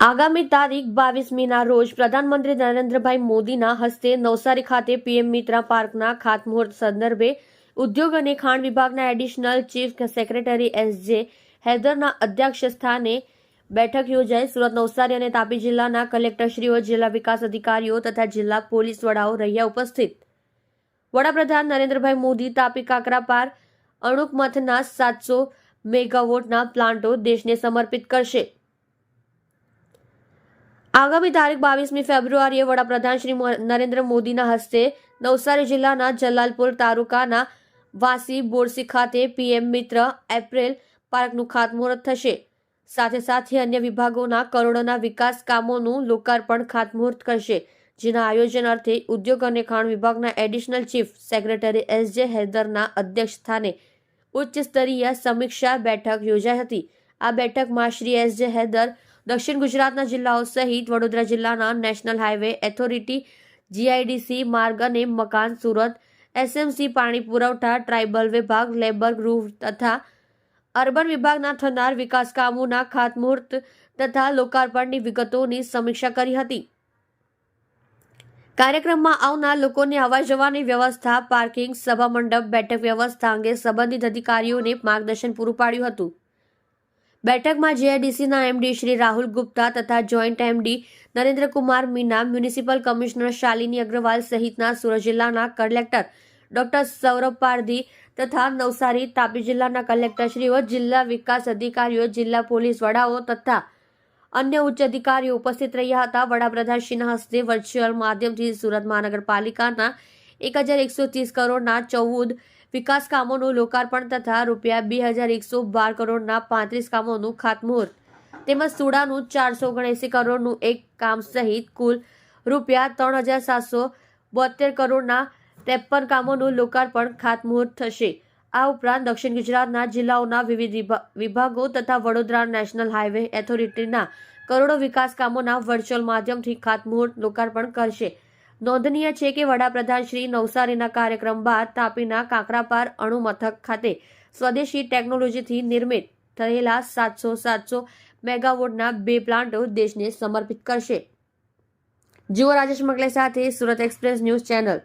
આગામી તારીખ બાવીસમીના રોજ પ્રધાનમંત્રી નરેન્દ્રભાઈ મોદીના હસ્તે નવસારી ખાતે પીએમ મિત્રા પાર્કના ખાતમુહૂર્ત સંદર્ભે ઉદ્યોગ અને ખાણ વિભાગના એડિશનલ ચીફ સેક્રેટરી એસ જે હૈદરના અધ્યક્ષ સ્થાને બેઠક યોજાઈ. સુરત, નવસારી અને તાપી જિલ્લાના કલેક્ટરશ્રીઓ, જિલ્લા વિકાસ અધિકારીઓ તથા જિલ્લા પોલીસ વડાઓ રહ્યા ઉપસ્થિત. વડાપ્રધાન નરેન્દ્રભાઈ મોદી તાપી કાકરાપાર અણુકમથના સાતસો મેગાવોટના પ્લાન્ટો દેશને સમર્પિત કરશે. આગામી તારીખ બાવીસમી ફેબ્રુઆરીએ વડાપ્રધાન શ્રી નરેન્દ્ર મોદીના હસ્તે નવસારી જિલ્લાના જલાલપુર તાલુકાના વાસી બોરસી ખાતે પીએમ મિત્ર એપ્રિલ પાર્કનું ખાતમુહૂર્ત થશે. સાથે સાથે અન્ય વિભાગોના કરોડોના વિકાસ કામોનું લોકાર્પણ ખાતમુહૂર્ત કરશે, જેના આયોજન અર્થે ઉદ્યોગ અને ખાણ વિભાગના એડિશનલ ચીફ સેક્રેટરી એસ જે હૈદરના અધ્યક્ષ સ્થાને ઉચ્ચ સ્તરીય સમીક્ષા બેઠક યોજાઈ હતી. આ બેઠકમાં શ્રી એસ જે હૈદર દક્ષિણ ગુજરાતના જિલ્લાઓ સહિત વડોદરા જિલ્લાના નેશનલ હાઈવે એથોરિટી, જીઆઈડીસી માર્ગ અને મકાન સુરત, એસએમસી પાણી પુરવઠા, ટ્રાઇબલ વિભાગ, લેબર ગૃહ તથા અર્બન વિભાગના થનાર વિકાસ કામોના ખાતમુહૂર્ત તથા લોકાર્પણની વિગતોની સમીક્ષા કરી હતી. કાર્યક્રમમાં આવનાર લોકોને આવવા જવાની વ્યવસ્થા, પાર્કિંગ, સભા મંડપ, બેઠક વ્યવસ્થા અંગે સંબંધિત અધિકારીઓને માર્ગદર્શન પૂરું પાડ્યું હતું. બેઠકમાં જેઆઈડીસીના એમડી શ્રી રાહુલ ગુપ્તા તથા joint MD Narendrakumar Meena, municipal commissioner Shalini Agarwal સહિતના સુરત જિલ્લાના કલેક્ટર ડોક્ટર સૌરભ પારધી તથા નવસારી, તાપી જિલ્લાના કલેક્ટરશ્રીઓ, જિલ્લા વિકાસ અધિકારીઓ, જિલ્લા પોલીસ વડાઓ તથા અન્ય ઉચ્ચ અધિકારીઓ ઉપસ્થિત રહ્યા હતા. વડાપ્રધાનશ્રીના હસ્તે વર્ચ્યુઅલ માધ્યમથી સુરત મહાનગરપાલિકાના એક હજાર એકસો ત્રીસ કરોડના ચૌદ વિકાસ કામોનું લોકાર્પણ તથા રૂપિયા બે હજાર એકસો બાર કરોડના પાંત્રીસ કામોનું ખાતમુહૂર્ત. તેમજ સુડાનું ચારસો ઓગણએંસી કરોડનું એક કામ સહિત કુલ રૂપિયા ત્રણ હજાર સાતસો બોતેર કરોડના ત્રેપન કામોનું લોકાર્પણ ખાતમુહૂર્ત થશે. આ ઉપરાંત દક્ષિણ ગુજરાતના જિલ્લાઓના વિવિધ વિભા- વિભાગો તથા વડોદરા નેશનલ હાઈવે ઓથોરિટીના કરોડો વિકાસ કામોના વર્ચ્યુઅલ માધ્યમથી ખાતમુહૂર્ત લોકાર્પણ કરશે. નોંધનીય છે કે વડાપ્રધાન શ્રી નવસારીના કાર્યક્રમ બાદ તાપીના કાકરાપાર અણુ મથક ખાતે સ્વદેશી ટેકનોલોજીથી નિર્મિત થયેલા સાતસો સાતસો મેગાવોટના બે પ્લાન્ટો દેશને સમર્પિત કરશે. જુઓ રાજેશ મકલે સાથે સુરત એક્સપ્રેસ ન્યૂઝ ચેનલ.